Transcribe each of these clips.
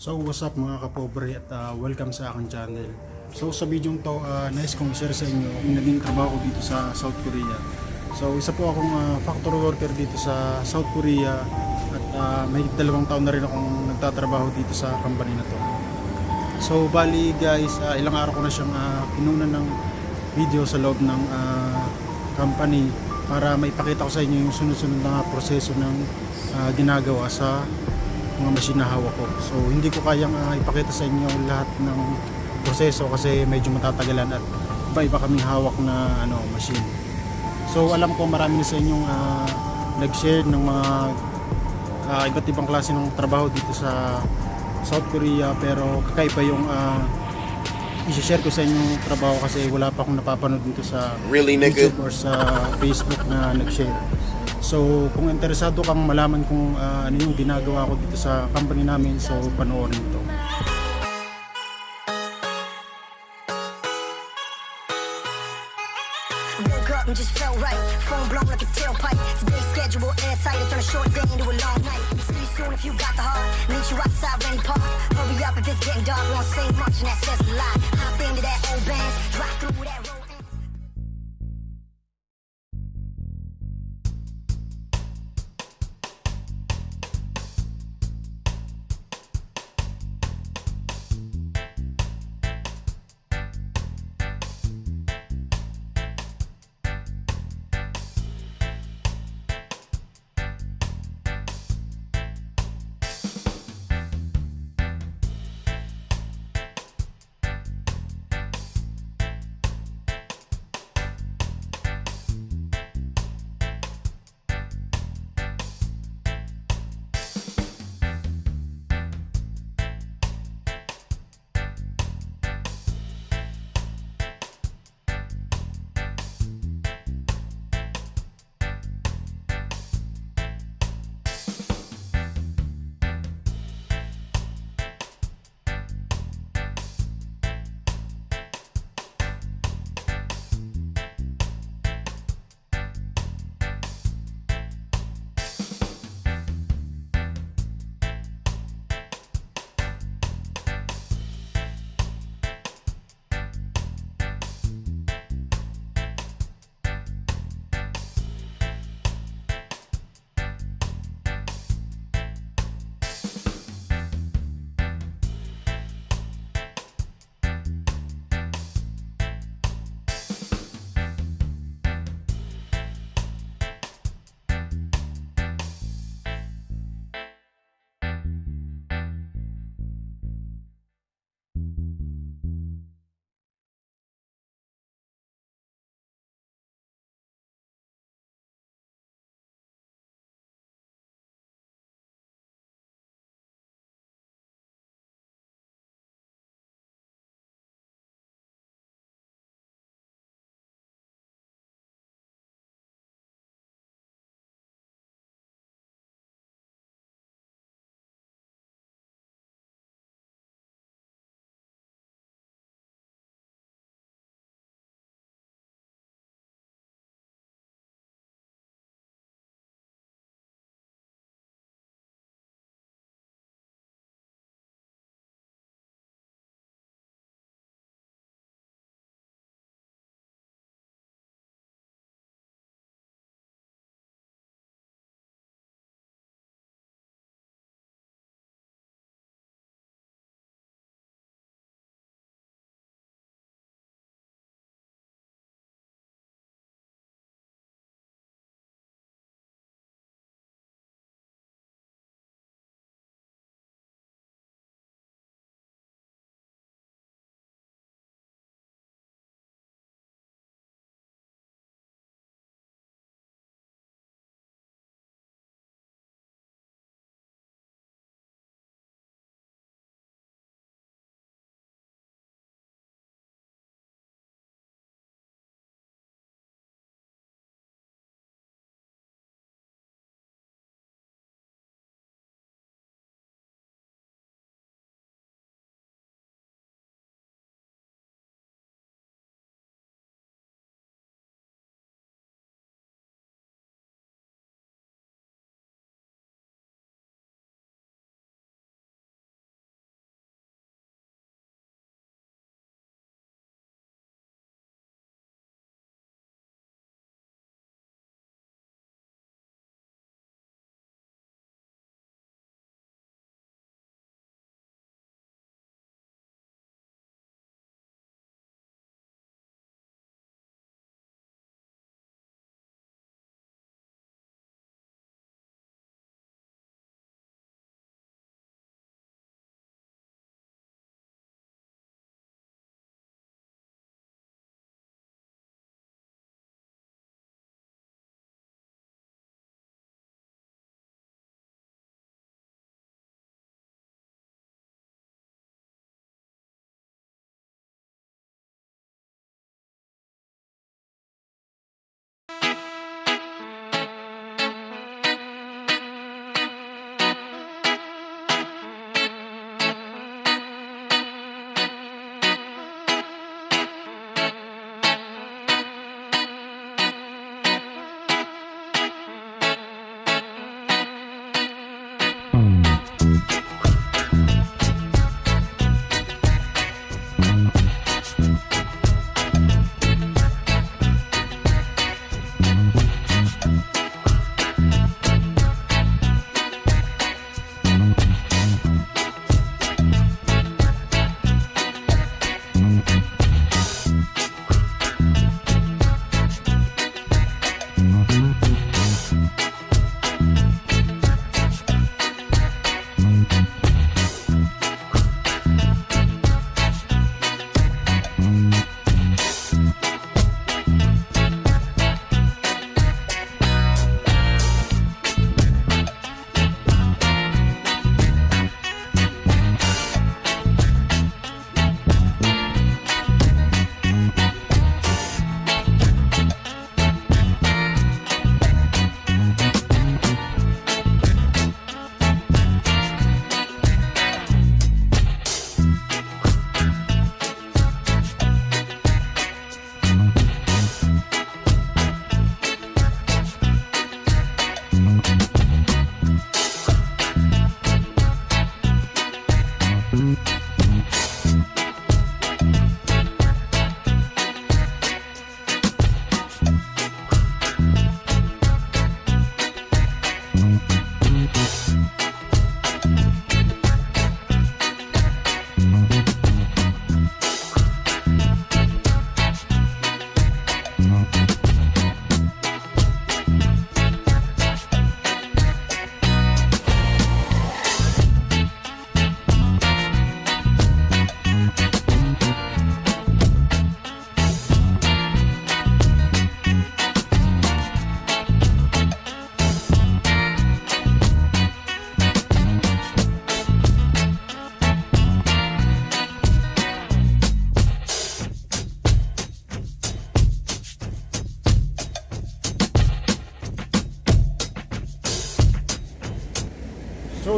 So what's up mga kapobre at ah, welcome sa aking channel. So sa video to, uh, nais kong i-share sa inyo yung naging trabaho dito sa South Korea. So isa po akong ah, factory worker dito sa South Korea at uh, may dalawang taon na rin akong nagtatrabaho dito sa company na to. So bali guys, ah, ilang araw ko na siyang uh, kinunan ng video sa loob ng ah, company para maipakita ko sa inyo yung sunod-sunod na proseso ng ah, ginagawa sa mga machine na hawak ko. So hindi ko kayang ah, ipakita sa inyo lahat ng proseso kasi medyo matatagalan at iba-iba kaming hawak na ano machine. So alam ko marami na sa inyong ah, nag-share ng mga ah, iba't ibang klase ng trabaho dito sa South Korea pero kakaiba yung uh, i-share ko sa inyong trabaho kasi wala pa akong napapanood dito sa Really, nigga? YouTube or sa Facebook na nag-share. So, kung interesado kang malaman kung ah, ano yung ginagawa ko dito sa company namin, so panoorin ito. Woke up and just felt right. Phone blown like a tailpipe. Today's schedule airtight. I a short day into a long night. You soon if you got the heart. Meet you outside Rennie Park. Hurry up if it's getting dark. Won't say much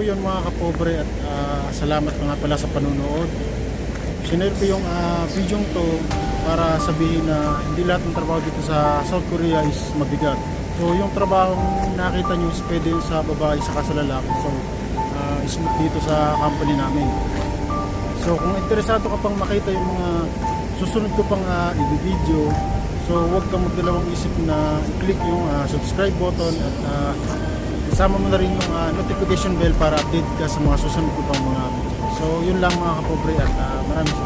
yun mga kapobre at ah, salamat nga pala sa panunood. Sinare ko yung ah, video to para sabihin na hindi lahat ng trabaho dito sa South Korea is mabigat. So yung trabaho nakita nyo is pwede sa babae sa lalaki. So ah, is dito sa company namin. So kung interesado ka pang makita yung mga susunod ko pang uh, i-video, so huwag kang magdalawang isip na i-click yung ah, subscribe button at ah, isama mo na rin yung ah, notification bell para update ka sa mga susunod ko pang mga video. So yun lang mga kapobre at ah, maraming